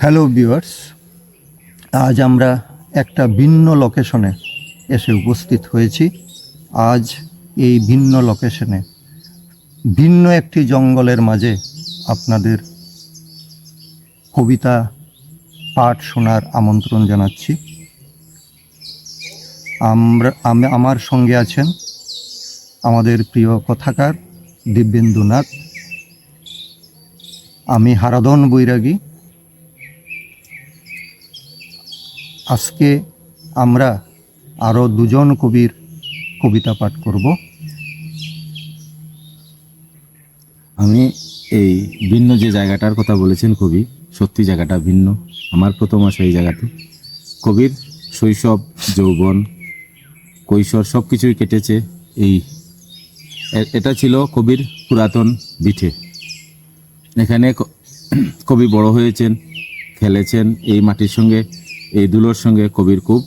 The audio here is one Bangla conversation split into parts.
হ্যালো ভিউয়ার্স আজ আমরা একটা ভিন্ন লোকেশনে এসে উপস্থিত হয়েছি। আজ এই ভিন্ন লোকেশনে ভিন্ন একটি জঙ্গলের মাঝে আপনাদের কবিতা, পাঠ শোনার আমন্ত্রণ জানাচ্ছি। আমরা আমার সঙ্গে আছেন আমাদের প্রিয় কথাকার দিব্যেন্দু নাথ। আমি হারাধন বৈরাগী। আজকে আমরা আরও দুজন কবির কবিতা পাঠ করব। আমি এই ভিন্ন যে জায়গাটার কথা বলেছেন কবি, সত্যি জায়গাটা ভিন্ন। আমার প্রথম আসা এই জায়গাতে। কবির শৈশব, যৌবন, কৈশোর সব কিছুই কেটেছে এই এটা ছিল কবির পুরাতন বিঠে। এখানে কবি বড় হয়েছেন, খেলেছেন, এই মাটির সঙ্গে, এই দুলোর সঙ্গে কবির খুব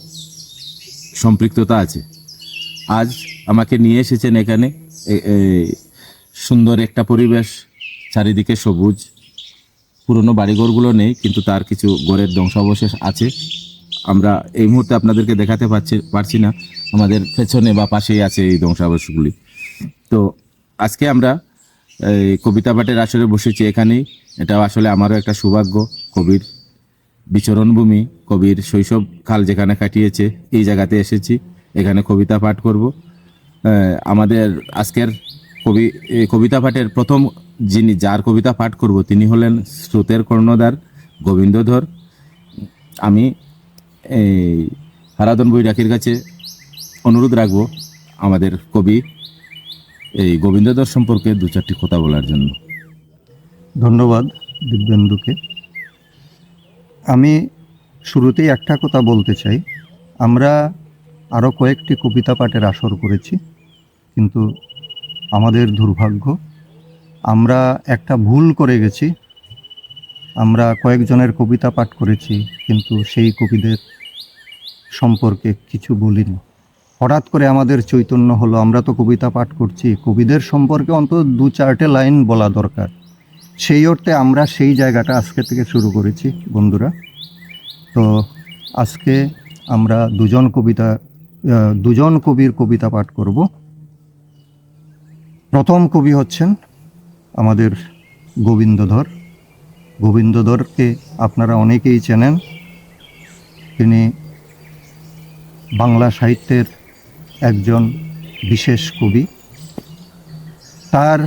সম্পৃক্ততা আছে। আজ আমাকে নিয়ে এসেছেন এখানে সুন্দর একটা পরিবেশ, চারিদিকে সবুজ। পুরনো বাড়িঘরগুলো নেই, কিন্তু তার কিছু গড়ের ধ্বংসাবশেষ আছে। আমরা এই মুহূর্তে আপনাদেরকে দেখাতে পারছি পারছি না, আমাদের পেছনে বা পাশেই আছে এই ধ্বংসাবশেষগুলি। তো আজকে আমরা এই কবিতা পাঠের আসরে বসেছি এখানেই। এটাও আসলে আমারও একটা সৌভাগ্য, কবির বিচরণভূমি, কবির শৈশব কাল যেখানে কাটিয়েছে, এই জায়গাতে এসেছি, এখানে কবিতা পাঠ করব। আমাদের আজকের কবি কবিতা পাঠের প্রথম যিনি যার কবিতা পাঠ করব, তিনি হলেন স্রোতের কর্ণধার গোবিন্দধর। আমি এই হারাধন বৈরাখীর কাছে অনুরোধ রাখব, আমাদের কবি এই গোবিন্দধর সম্পর্কে দু চারটি কথা বলার জন্য। ধন্যবাদ দিব্যেন্দুকে। আমি শুরুতেই একটা কথা বলতে চাই। আমরা আরও কয়েকটি কবিতা পাঠের আসর করেছি, কিন্তু আমাদের দুর্ভাগ্য, আমরা একটা ভুল করে গেছি। আমরা কয়েকজনের কবিতা পাঠ করেছি, কিন্তু সেই কবিদের সম্পর্কে কিছু বলিনি। হঠাৎ করে আমাদের চৈতন্য হলো, আমরা তো কবিতা পাঠ করছি, কবিদের সম্পর্কে অন্তত দু চারটে লাইন বলা দরকার। সেই অর্থে আমরা সেই জায়গাটা আজকে থেকে শুরু করেছি, বন্ধুরা। তো আজকে আমরা দুজন কবিতা দুজন কবির কবিতা পাঠ করব। প্রথম কবি হচ্ছেন আমাদের গোবিন্দধর। গোবিন্দধরকে আপনারা অনেকেই চেনেন। তিনি বাংলা সাহিত্যের একজন বিশেষ কবি। তার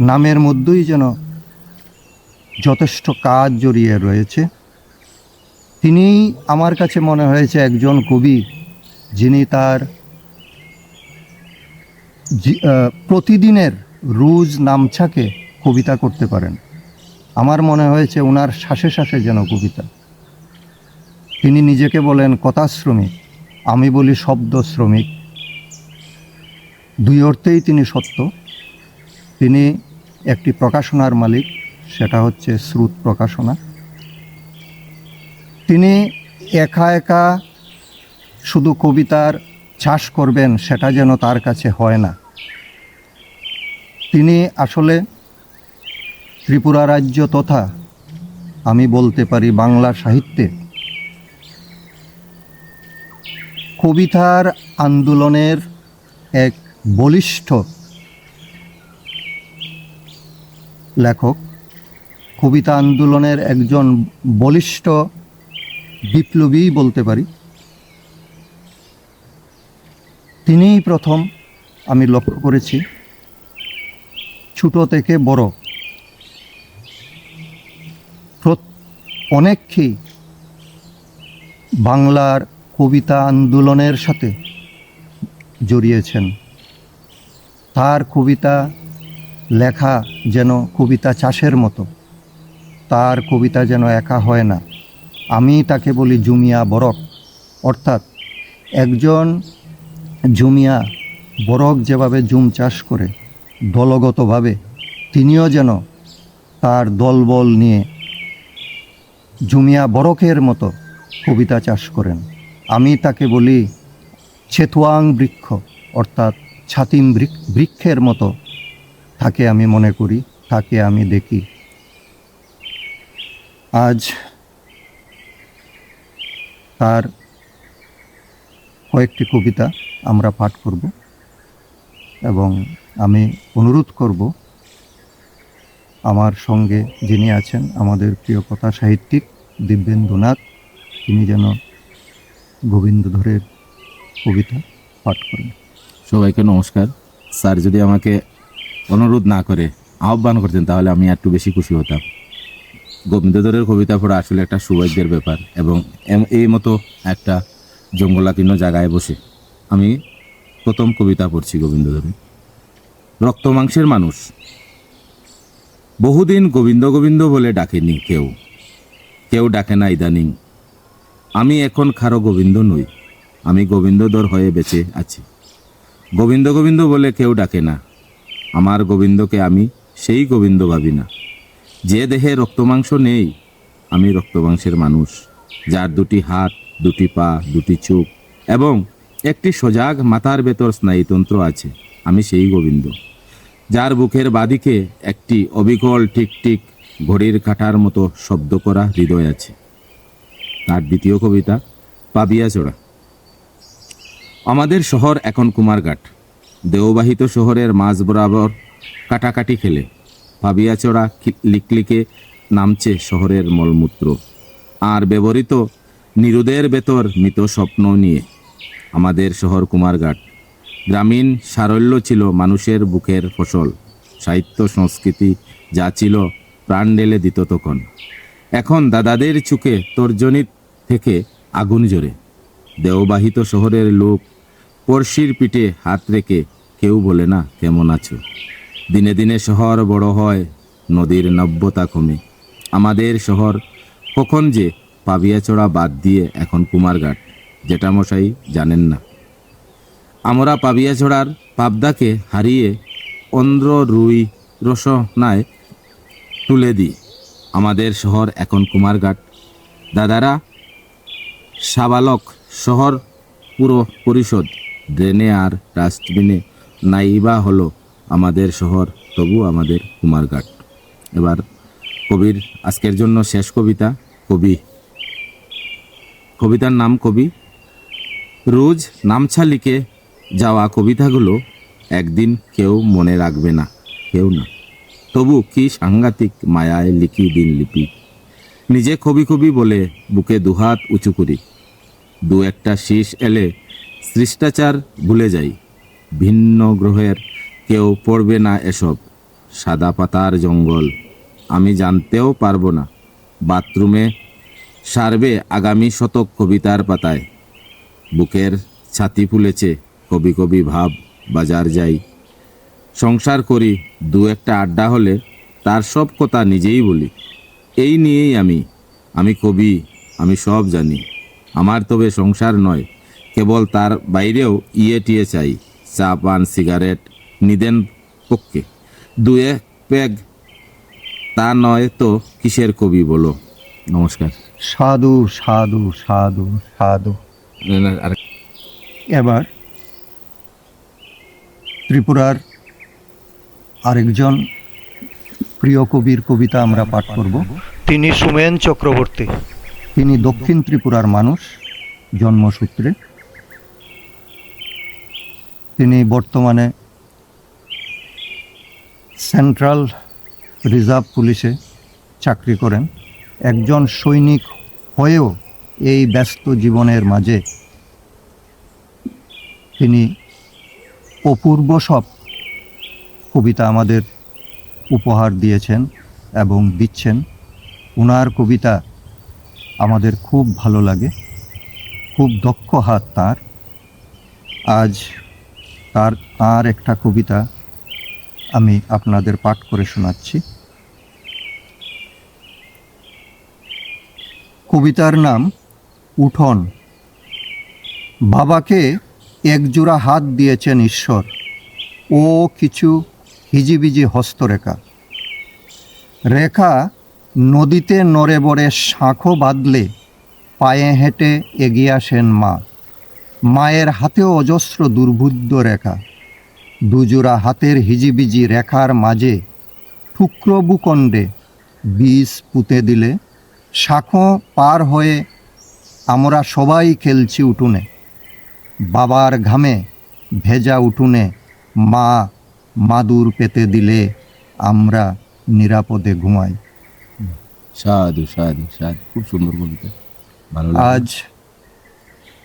নামের মধ্যেই যেন যথেষ্ট কাজ জড়িয়ে রয়েছে। তিনি আমার কাছে মনে হয়েছে একজন কবি যিনি তার প্রতিদিনের রুজ নামছাকে কবিতা করতে পারেন। আমার মনে হয়েছে ওনার শ্বাসে শ্বাসে যেন কবিতা। তিনি নিজেকে বলেন কথা শ্রমিক আমি বলি শব্দ শ্রমিক। দুই অর্থেই তিনি সত্য। তিনি একটি প্রকাশনার মালিক, সেটা হচ্ছে শ্রুত প্রকাশনা। তিনি একা একা শুধু কবিতার চাষ করবেন, সেটা যেন তার কাছে হয় না। তিনি আসলে ত্রিপুরা রাজ্য তথা, আমি বলতে পারি বাংলা সাহিত্যে কবিতার আন্দোলনের এক বলিষ্ঠ লেখক, কবিতা আন্দোলনের একজন বলিষ্ঠ বিপ্লবী বলতে পারি। তিনিই প্রথম আমি লক্ষ্য করেছি, ছোট থেকে বড়। অনেককেই বাংলার কবিতা আন্দোলনের সাথে জড়িয়েছেন। তার কবিতা লেখা যেন কবিতা চাষের মতো, তার কবিতা যেন একা হয় না। আমি তাকে বলি জুমিয়া বরক, অর্থাৎ একজন জুমিয়া বরক যেভাবে জুম চাষ করে দলগতভাবে, তিনিও যেন তার দলবল নিয়ে জুমিয়া বরকের মতো কবিতা চাষ করেন। আমি তাকে বলি ছেতুয়াং বৃক্ষ, অর্থাৎ ছাতিম বৃক- বৃক্ষের মতো। তাকে আমি মনে করি, তাকে আমি দেখি। আজ তার কয়েকটি কবিতা আমরা পাঠ করব এবং আমি অনুরোধ করব আমার সঙ্গে যিনি আছেন, আমাদের প্রিয় কথা সাহিত্যিক দিব্যেন্দুনাথ তিনি যেন গোবিন্দধরের কবিতা পাঠ করেন। সবাইকে নমস্কার। স্যার, যদি আমাকে অনুরোধ না করে আহ্বান করতেন, তাহলে আমি একটু বেশি খুশি হতাম। গোবিন্দধরের কবিতা পড়া আসলে একটা সৌভাগ্যের ব্যাপার এবং এই মতো একটা জঙ্গলাকীর্ণ জায়গায় বসে আমি প্রথম কবিতা পড়ছি গোবিন্দধরের। রক্ত মাংসের মানুষ। বহুদিন গোবিন্দ গোবিন্দ বলে ডাকেনি কেউ। কেউ ডাকে না ইদানিং। আমি এখন খারো গোবিন্দ নই, আমি গোবিন্দধর হয়ে বেঁচে আছি। গোবিন্দ গোবিন্দ বলে কেউ ডাকে না, আমার গোবিন্দকে আমি সেই গোবিন্দ ভাবি না। যে দেহে রক্তমাংস নেই, আমি রক্তমাংসের মানুষ, যার দুটি হাত, দুটি পা, দুটি চোখ এবং একটি সজাগ মাথার ভেতর স্নায়ুতন্ত্র আছে, আমি সেই গোবিন্দ। যার বুকের বাদিকে একটি অবিকল টিকটিক ঘড়ির কাঁটার মতো শব্দ করা হৃদয় আছে। তার দ্বিতীয় কবিতা পাবিয়াচড়া আমাদের শহর এখন কুমারঘাট। দেওবাহিত শহরের মাঝ বরাবর কাটাকাটি খেলে। পাবিয়াচড়া লিকলিকে নামছে শহরের মলমূত্র। আর ব্যবহৃত নিরুদের ভেতর মৃত স্বপ্ন নিয়ে। আমাদের শহর কুমারঘাট। গ্রামীণ সারল্য ছিল মানুষের বুকের ফসল। সাহিত্য, সংস্কৃতি যা ছিল প্রাণ ঢেলে দিত তখন। এখন দাদাদের চুকে তর্জনী থেকে আগুন জোরে দেওবাহিত শহরের লোক পড়শির পিঠে হাত রেখে কেউ বলে না, কেমন আছো? দিনে দিনে শহর বড় হয়, নদীর নব্যতা কমে। আমাদের শহর কখন যে পাবিয়াচড়া বাদ দিয়ে এখন কুমারঘাট, যেটা মশাই জানেন না। আমরা পাবিয়াচড়ার পাবদাকে হারিয়ে অন্ধ্র রুই রসনায় তুলে দিই। আমাদের শহর এখন কুমারঘাট। দাদারা, সাবালক শহর পুরো পরিষদ। ড্রেনে আর ডাস্টবিনে নাইবা হলো আমাদের শহর, তবু আমাদের কুমারঘাট। এবার কবির আজকের জন্য শেষ কবিতা, কবি। কবিতার নাম কবি। রোজ নামছা লিখে যাওয়া কবিতাগুলো একদিন কেউ মনে রাখবে না, কেউ না। তবু কি সাংঘাতিক মায়ায় লিখি দিন লিপি। নিজে কবি কবি বলে বুকে দুহাত উঁচু করি। দু একটা শীষ এলে শিষ্টাচার ভুলে যাই। ভিন্ন গ্রহের কেউ পড়বে না এসব। সাদা পাতার জঙ্গল আমি জানতেও পারব না। বাথরুমে সারবে আগামী শতক কবিতার পাতায়। বুকের ছাতি ফুলেছে কবি কবি ভাব বাজার যাই। সংসার করি দু একটা আড্ডা হলে তার সব কথা নিজেই বলি। এই নিয়েই আমি আমি কবি আমি সব জানি। আমার তবে সংসার নয় কেবল তার বাইরেও ইয়ে টিয়ে চাই চা পান সিগারেট নিদেন পক্ষে। দু এক প্যাগ তা নয় তো কিসের কবি বলো? নমস্কার। সাধু সাধু সাধু সাধু। আর এবার ত্রিপুরার আরেকজন প্রিয় কবির কবিতা আমরা পাঠ করব। তিনি সুমেন চক্রবর্তী। তিনি দক্ষিণ ত্রিপুরার মানুষ জন্মসূত্রে। তিনি বর্তমানে সেন্ট্রাল রিজার্ভ পুলিশে চাকরি করেন। একজন সৈনিক হয়েও এই ব্যস্ত জীবনের মাঝে তিনি অপূর্ব সব কবিতা আমাদের উপহার দিয়েছেন এবং দিচ্ছেন। ওনার কবিতা আমাদের খুব ভালো লাগে, খুব দক্ষ হাত তার। আজ তার তার একটা কবিতা আমি আপনাদের পাঠ করে শোনাচ্ছি। কবিতার নাম উঠোন। বাবাকে একজোড়া হাত দিয়েছেন ঈশ্বর। ও কিছু হিজিবিজি হস্তরেখা। রেখা নদীতে নড়ে বড়ে শাঁখো বাঁধলে পায়ে হেঁটে এগিয়ে আসেন মা। মায়ের হাতেও অজস্র দুর্ভুদ্য রেখা। দুজোড়া হাতের হিজিবিজি রেখার মাঝে ঠুকরো বুকণ্ডে বীজ পুঁতে দিলে শাখো পার হয়ে আমরা সবাই খেলছি উঠুনে। বাবার ঘামে ভেজা উঠুনে মা মাদুর পেতে দিলে আমরা নিরাপদে ঘুমাই। সাধু সাধু সাধু খুব সুন্দর কবিতা। ভালো আজ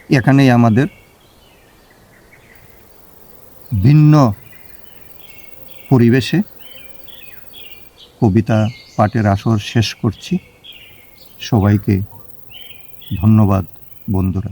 এখানেই আমাদের। ভিন্ন পরিবেশে কবিতা পাঠের আসর শেষ করছি। সবাইকে ধন্যবাদ বন্ধুরা।